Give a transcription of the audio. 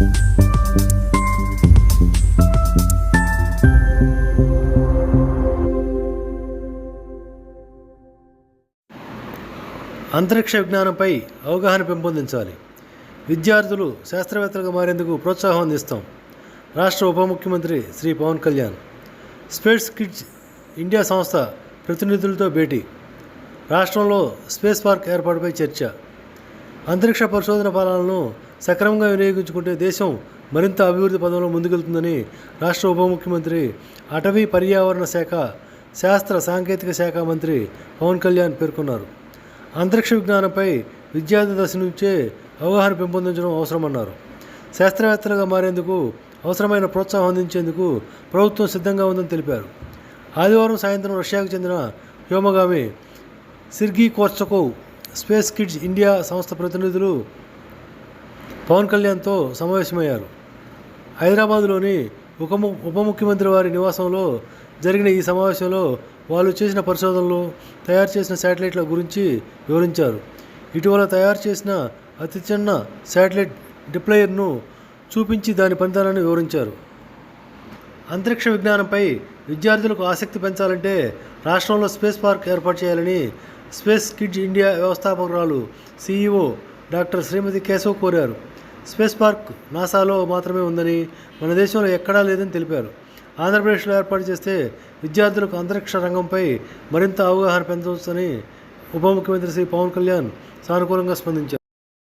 అంతరిక్ష విజ్ఞానంపై అవగాహన పెంపొందించాలి. విద్యార్థులు శాస్త్రవేత్తలుగా మారేందుకు ప్రోత్సాహం అందిస్తాం. రాష్ట్ర ఉప ముఖ్యమంత్రి Shri Pawan Kalyan space kids India సంస్థ ప్రతినిధులతో భేటీ రాష్ట్రంలో స్పేస్ పార్క్ ఏర్పాటుపై చర్చ. అంతరిక్ష పరిశోధన ఫలాలను సక్రమంగా వినియోగించుకుంటే దేశం మరింత అభివృద్ధి పదంలో ముందుకెళ్తుందని రాష్ట్ర ఉప ముఖ్యమంత్రి అటవీ పర్యావరణ శాఖ శాస్త్ర సాంకేతిక శాఖ మంత్రి పవన్ కళ్యాణ్ పేర్కొన్నారు. అంతరిక్ష విజ్ఞానంపై విద్యార్థి దశ నుంచే అవగాహన పెంపొందించడం అవసరమన్నారు. శాస్త్రవేత్తలుగా మారేందుకు అవసరమైన ప్రోత్సాహం అందించేందుకు ప్రభుత్వం సిద్ధంగా ఉందని తెలిపారు. ఆదివారం సాయంత్రం రష్యాకు చెందిన వ్యోమగామి Sergey Korsakov space kids India సంస్థ ప్రతినిధులు పవన్ కళ్యాణ్తో సమావేశమయ్యారు. హైదరాబాదులోని ఉప ఉప ముఖ్యమంత్రి వారి నివాసంలో జరిగిన ఈ సమావేశంలో వాళ్ళు చేసిన పరిశోధనలు తయారు చేసిన శాటిలైట్ల గురించి వివరించారు. ఇటీవల తయారు చేసిన అతి చిన్న శాటిలైట్ డిప్లయర్ను చూపించి దాని పనితనాన్ని వివరించారు. అంతరిక్ష విజ్ఞానంపై విద్యార్థులకు ఆసక్తి పెంచాలంటే రాష్ట్రంలో స్పేస్ పార్క్ ఏర్పాటు చేయాలని స్పేస్ కిడ్స్ ఇండియా వ్యవస్థాపకురాలు సీఈఓ డాక్టర్ శ్రీమతి కేశవ్ కోరారు. స్పేస్ పార్క్ నాసాలో మాత్రమే ఉందని మన దేశంలో ఎక్కడా లేదని తెలిపారు. ఆంధ్రప్రదేశ్లో ఏర్పాటు చేస్తే విద్యార్థులకు అంతరిక్ష రంగంపై మరింత అవగాహన పెంచవచ్చని ఉప ముఖ్యమంత్రి శ్రీ పవన్ కళ్యాణ్ సానుకూలంగా స్పందించారు.